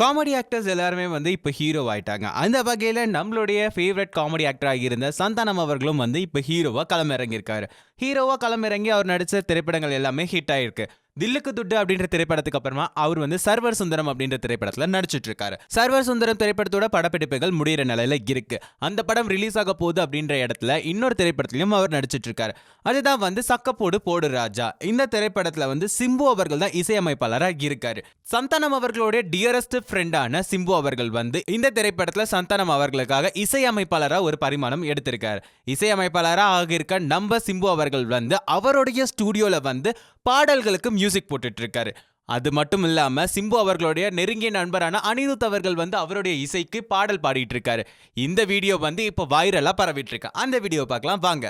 Comedy actors எல்லாருமே வந்து இப்போ ஹீரோ ஆயிட்டாங்க. அந்த வகையில் நம்மளுடைய ஃபேவரட் காமெடி ஆக்டராக இருந்த சந்தானம் அவர்களும் வந்து இப்போ ஹீரோவாக களமிறங்கியிருக்காரு. ஹீரோவாக களமிறங்கி அவர் நடித்த திரைப்படங்கள் எல்லாமே ஹிட் ஆயிருக்கு. தில்லுக்கு துட்டு அப்படின்ற திரைப்படத்துக்கு அப்புறமா அவர் வந்து சர்வர் சுந்தரம் அப்படின்ற திரைப்படத்தில் நடிச்சிட்டு இருக்காரு சர்வர் சுந்தரம் திரைப்படத்தோட படப்பிடிப்புகள் முடியிற நிலையில இருக்கு. அந்த படம் ரிலீஸ் ஆக போகுது அப்படின்ற இடத்துல இன்னொரு திரைப்படத்திலையும் அவர் நடிச்சிட்டு இருக்காரு அதுதான் வந்து சக்கப்போடு போடு ராஜா. இந்த திரைப்படத்துல வந்து சிம்பு அவர்கள் தான் இசையமைப்பாளராக இருக்காரு. சந்தானம் அவர்களுடைய டியரஸ்ட் ஃப்ரெண்டான சிம்பு அவர்கள் வந்து இந்த திரைப்படத்துல சந்தானம் அவர்களுக்காக இசையமைப்பாளராக ஒரு பரிமாணம் எடுத்திருக்காரு. இசையமைப்பாளராக ஆகியிருக்க நம்ம சிம்பு அவர்கள் வந்து அவருடைய ஸ்டூடியோல வந்து பாடல்களுக்கும் மியூசிக் போட்டுட்டு இருக்காரு அது மட்டும் இல்லாம சிம்பு அவர்களுடைய நெருங்கிய நண்பரான அனிருத் அவர்கள் வந்து அவருடைய இசைக்கு பாடல் பாடிட்டு இருக்காரு இந்த வீடியோ வந்து இப்போ வைரலா பரவிட்டு இருக்கு அந்த வீடியோ பார்க்கலாம் வாங்க.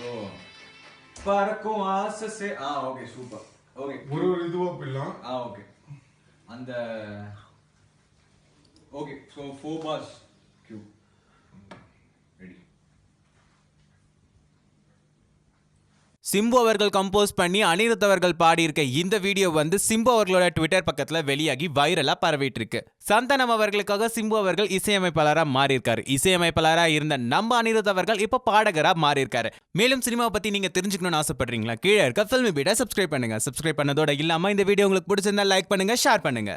ஓ. பறக்கும் ஆசை ஓகே சூப்பர் ஓகே ஒரு ஒரு இதுவா போயிடலாம். ஆ okay and uh, okay so four bars Simbu அவர்கள் கம்போஸ் பண்ணி அனிருத் அவர்கள் பாடியிருக்க இந்த வீடியோ வந்து சிம்பு அவர்களோட ட்விட்டர் பக்கத்தில் வெளியாகி வைரலாக பரவிட்டு இருக்கு சந்தனம் அவர்களுக்காக சிம்பு அவர்கள் இசையமைப்பாளராக மாறியிருக்காரு. இசையமைப்பாளராக இருந்த நம்ம அனிருத் அவர்கள் இப்போ பாடகராக மாறியிருக்காரு. மேலும் சினிமாவை பத்தி நீங்க தெரிஞ்சுக்கணும்னு ஆசைப்படுறீங்களா? கீழே இருக்க ஃபில்மி பீட சப்ஸ்கிரைப் பண்ணுங்க. சப்ஸ்கிரைப் பண்ணதோட இல்லாமல் இந்த வீடியோ உங்களுக்கு பிடிச்சிருந்தா லைக் பண்ணுங்க ஷேர் பண்ணுங்க.